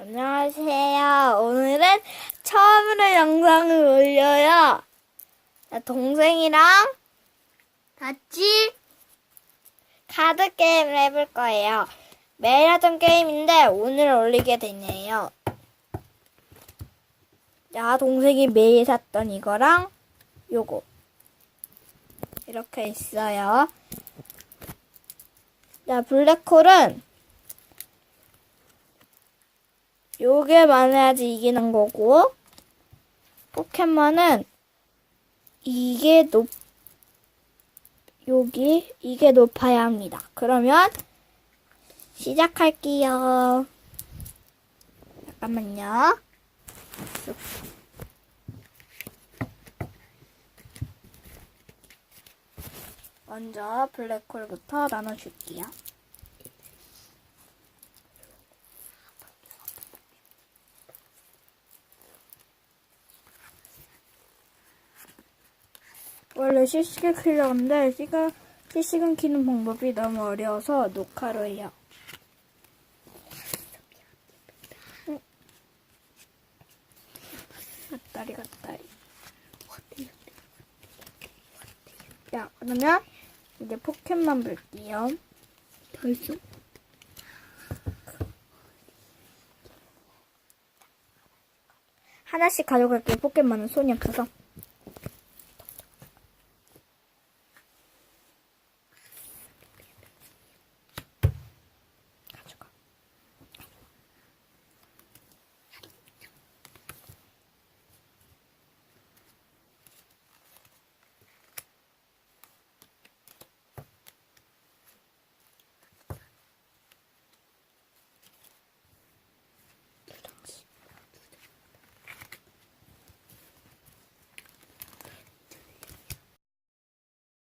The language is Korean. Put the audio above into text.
안녕하세요. 오늘은 처음으로 영상을 올려요. 나 동생이랑 같이 카드 게임을 해볼 거예요. 매일 하던 게임인데 오늘 올리게 되네요. 야, 동생이 매일 샀던 이거랑 요거. 이렇게 있어요. 자, 블랙홀은 요게 많아야지 이기는 거고, 포켓몬은 이게 높, 여기, 이게 높아야 합니다. 그러면, 시작할게요. 잠깐만요. 쑥. 먼저 블랙홀부터 나눠줄게요. 원래 실시간 키려는데 시간 실시간 키는 방법이 너무 어려워서 녹화로 해요. 응. gat다리 gat다리. 자 그러면 이제 포켓몬 볼게요. 벌써? 하나씩 가져갈게요. 포켓몬은 손이 없어서.